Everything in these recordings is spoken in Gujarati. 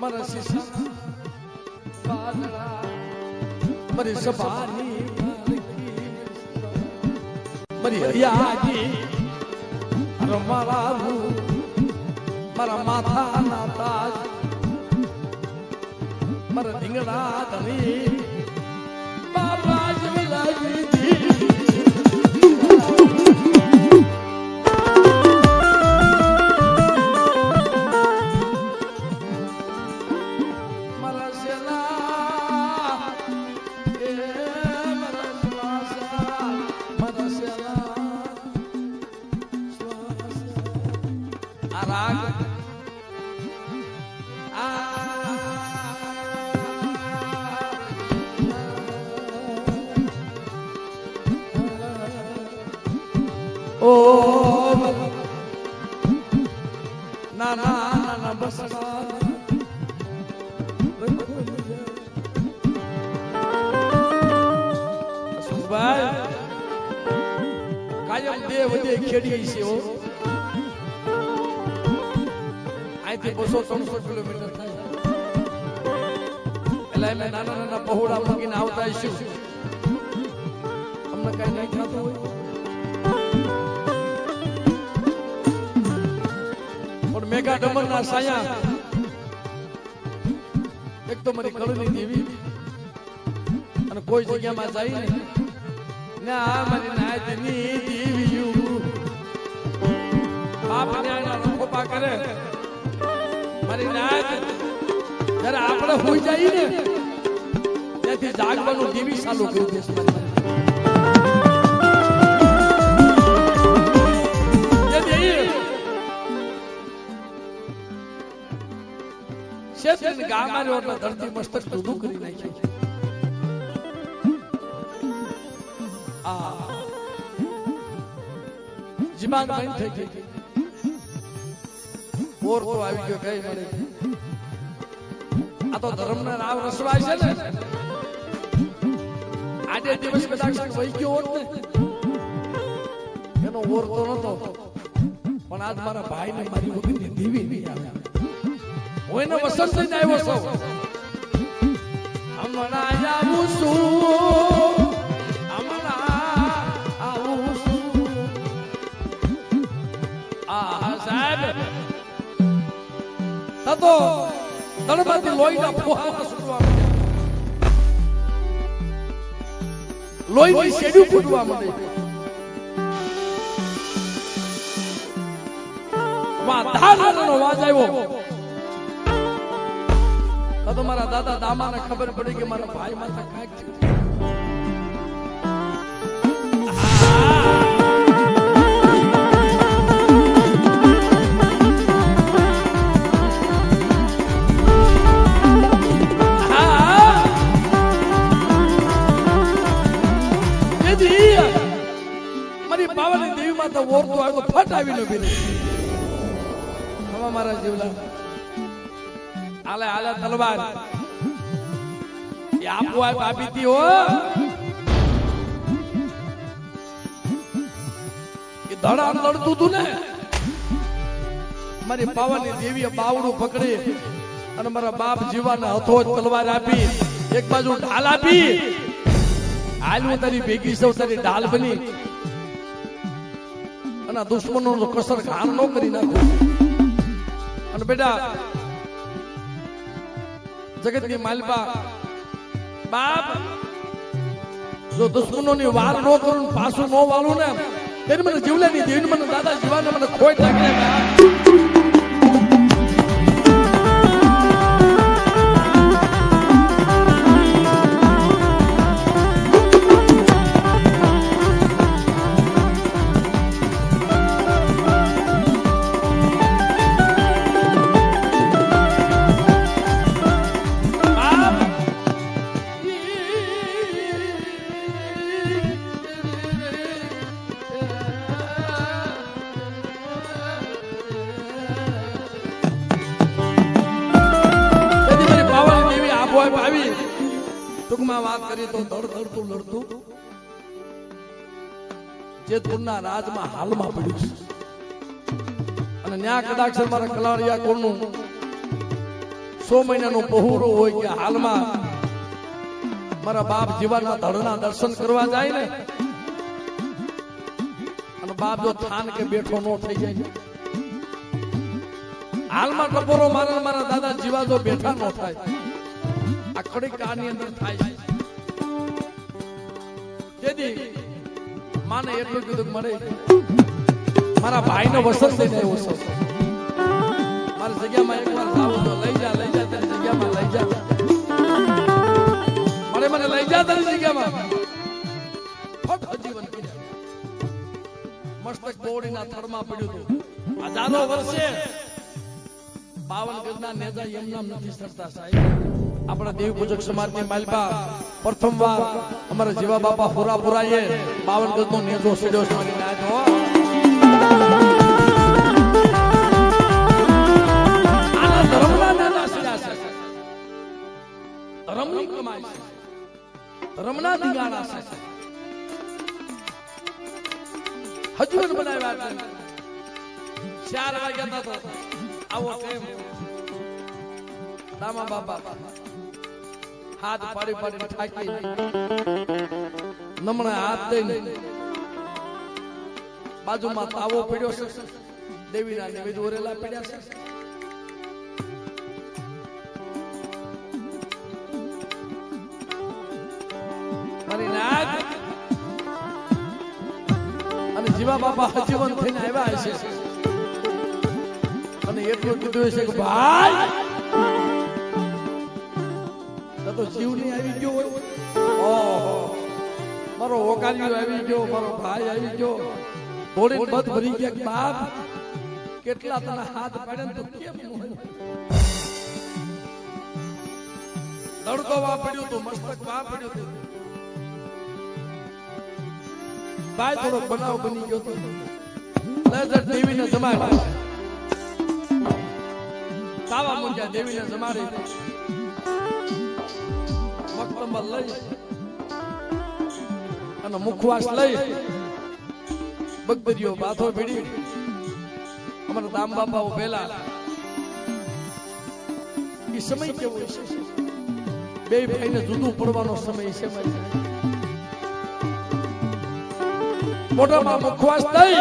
મારા શિષ્ય મારી સભાની મારી હૈયાજી મારા મારા માથાના તાજ મારા ધીંગડા ધણી બાબા જ વિલાજી મારા ઓ ના ના ના બસ કાયમ દેહ વધે ખેડીએ છે હો અહીંથી બસો ત્રણસો કિલોમીટર થાય એટલે અમે નાના નાના પહોળા મૂકીને આવતા હશું અમને કઈ નહીં થતું હોય મેઘા ડમર ના સાયા. એક તો મારી કળની દેવી. અને કોઈ જગ્યામાં જાય ને ના મારી નાચની દેવીયું. બાપ ને આના ખોપા કરે. મારી નાચ જરા આપણે હોઈ જઈએ ને. ત્યાંથી જાગવાનું દેવી ચાલુ કરી દેશે ગા ધરતી મસ્તક જુદું કરી નાખ્યું. આ જીબાન બંધ થઈ ગઈ. બોર તો આવી ગયો, કઈ મળે આ તો ધર્મના રાવ રસવાય છે ને. આજે દિવસ કદાચ વહી ગયો હોત ને. એનો ઓર તો નતો પણ આજ મારા ભાઈ ને મારી વગરની દેવી નહીં આવે. હું એને વસંત લઈને આવ્યો છું હમણાં આવું છું હમણાં આવું છું આ સાહેબ થતો તળમાંથી લોહીના ફુહારા છૂટવા લોહીની શેડ્યું ફૂટવા માંડે માં ધારનો વાજ આવ્યો તો મારા દાદા દામાને ખબર પડી કે મારા ભાઈ માથે કાંઈક છે માતા ઓરતો આવ્યો ફટ આવીને ઊભી રહી. મારા જીવલા આલે આલે, તલવાર. એ આપો આ દી હો. એ ધડા લડતું તું ને. મારી પાવાની દેવીએ બાવડું પકડી અને મારા બાપ જીવાને હથો તલવાર આપી, એક બાજુ ઢાલ આપી. હાલ તારી ભેગી સૌ તારી ઢાલ બની. અને દુશ્મનો કસર ઘાણ ન કરી નાખું. અને બેટા જગતની માલપા. બાપ, જો દુશ્મનોની વાર ન કરું ને પાછું ન વાળું ને, એને મને જીવલાની દેવીને મને દાદા જીવાને મને ખોઈ લાગે ટૂંકમાં વાત કરી તો દળતું લડતું. જેતપુરના રાજમાં હાલમાં પડ્યું છે. અને ન્યા કદાચ મારા કલાળિયા કોણનું સો મહિનાનું પહોરો હોય કે હાલમાં મારા બાપ જીવનના ધડના દર્શન કરવા જાય ને, અને બાપ જો થાન કે બેઠો નો થઈ જાય. હાલમાં ટપોરો મારા મારા દાદા જીવા જો બેઠા નો થાય. આ કડી કાની અંદર થાય છે. માને એટલું કીધું મને મારા ભાઈનો વસન દઈને આવ્યો છે મારી જગ્યામાં એકવાર જાવું તો લઈ જા લઈ જા તારી જગ્યામાં, લઈ જા. મને મને લઈ જા તારી જગ્યામાં. ફટ કર્યા. મસ્તક બોડીના થડમાં પડ્યું હતું. હજારો વર્ષે બાવન ગજના નેતા એમ નામ નથી સરતા સાહેબ. આપણા દેવ પૂજક સમાજની માલપા પ્રથમવાર અમારા જીવા બાપા પુરાપુરાએ બાવન ગજનો નેજો સીડ્યો છે. હજુ બનાવ્યા ચાર વાગ્યા આવો ટાઈમ. દામા બાપા. હાથ પાડી પાડી થાકી નમણે હાથ દઈને બાજુમાં તાવો પડ્યો છે. દેવીના નિવેદ ઓરેલા પડ્યા છે. અને જીવા બાપા હજીવન થઈને આવ્યા છે અને એટલું કીધું છે કે, ભાઈ તો તો જીવ નહીં આવી ગયો હોય. ઓહો. મારો ઓકાલિયો આવી ગયો, મારો ભાઈ આવી ગયો. થોડી બધ ભરી ગયા બાપ, કેટલા તને હાથ પાડે તો કેમ મોહ? દડતો તો, મસ્તક વા તો. ભાઈ થોડો બનાવ બની ગયો તો. નજર દેવીને તાવા કાવા દેવી ને જમાડે મક્તંબર લઈ અને મુખવાસ લઈ બગબરીઓ બાથો ભીડી અમારા દામ બાપાઓ પેલા એ સમય કેવો છે બે ભાઈને જુદું પડવાનો સમય છે મોટામાં મુખવાસ થઈ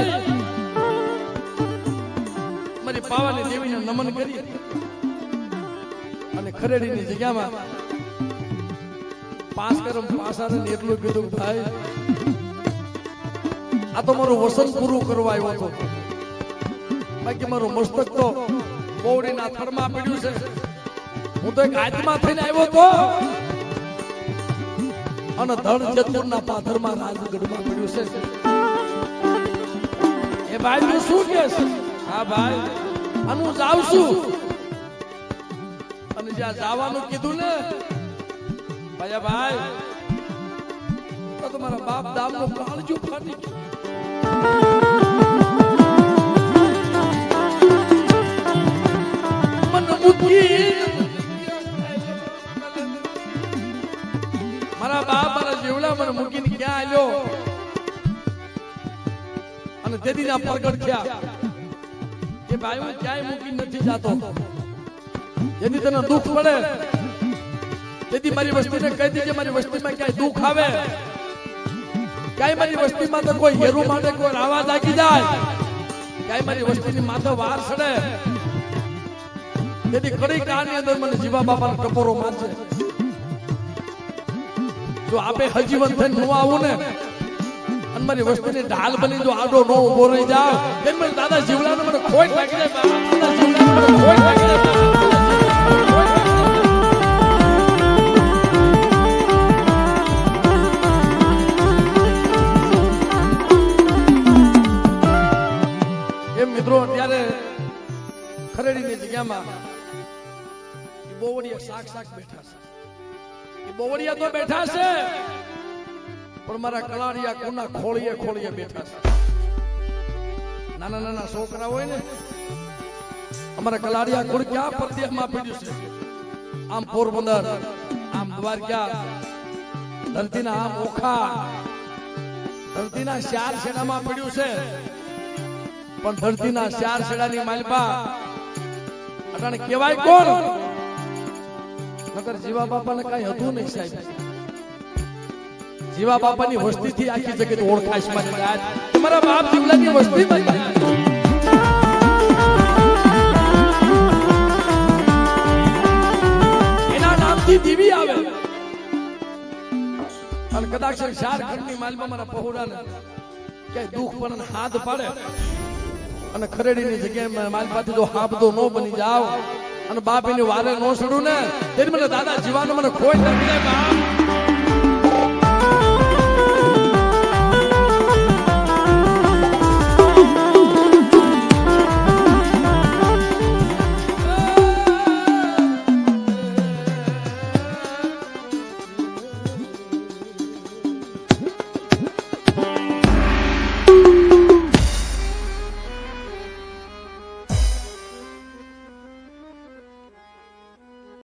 મારી પાવાની દેવીને નમન કરી અને ખરેડીની જગ્યામાં પાસ કરમ પાસાને એટલું કીધું ભાઈ, આ તો મારું વસન પૂરું કરવા આવ્યો હતો. બાકી મારું મસ્તક તો બોવડીના થડમાં પડ્યું છે. હું તો એક આત્મા થઈને આવ્યો હતો. અને ધડ જેતપુરના પાથરમાં રાજગઢમાં પડ્યું છે. એ ભાઈ તું શું કે હા ભાઈ, અને હું જાઉં છું. અને જ્યાં જવાનું કીધું ને ભાઈ તો તમારા બાપ દામ નો કાળજો ફાટી મારા બાપ મારા જેવડા મને મૂકીને ક્યાં આવ્યો અને તેથી ના પ્રગટ થયા. કે ભાઈ, હું ક્યાંય મૂકી નથી જાતો. જેથી તને દુઃખ પડે. તેથી મારી વસ્તીને કહી દીજે, મારી વસ્તીમાં ક્યાંય દુઃખ આવે? ક્યાંય મારી વસ્તીમાં તો કોઈ હેરું માટે કોઈ રાવા લાગી જાય? ક્યાંય મારી વસ્તીની માથે વાર સડે? તેથી કડી કાળની અંદર મને જીવા બાપાનો ટપોરો મારશે જો આપે હજીવન થઈને હું આવું ને, અને મારી વસ્તીની ઢાલ બની જો આડો નો ઊભો રહી જાવ એમ દાદા જીવડાને મને ખોટ લાગી જાય. દાદા જીવડાને ખોટ લાગી જાય ખરેડીની જગ્યામાં બોવડિયા શાક શાક બેઠા છે. એ બોવડિયા તો બેઠા છે, પણ મારા કલાડિયા કોના ખોળીએ ખોળીએ બેઠા છે. નાના નાના છોકરા હોય ને, અમારા કલાડિયા ગુણ ક્યાં પરદેશમાં પડ્યું છે? આમ પોરબંદર, આમ દ્વારકા, ધરતીના આમ ઓખા, ધરતીના ચાર શેડામાં પડ્યું છે. પણ ધરતીના ચાર શેડાની માલપા અટાણે કહેવાય કોણ? નકર જીવા બાપાને કઈ હતું નહીં સાહેબ. જીવા બાપાની વસ્તીથી આખી જગત ઓળખાશ મારી તમારા બાપ જીવલાની વસ્તી એના નામથી દીવી આવે. અને કદાચ ઝારખંડની માલમાં મારા પહોળાને ક્યાંય દુઃખ પણ હાથ પાડે. અને ખરેડીની જગ્યાએ મારી પાસે જો હાબદો ન બની જાવ અને બાપ એની વારે ન સડું ને તેની મને દાદા જીવાનો મને ખોઈ નથી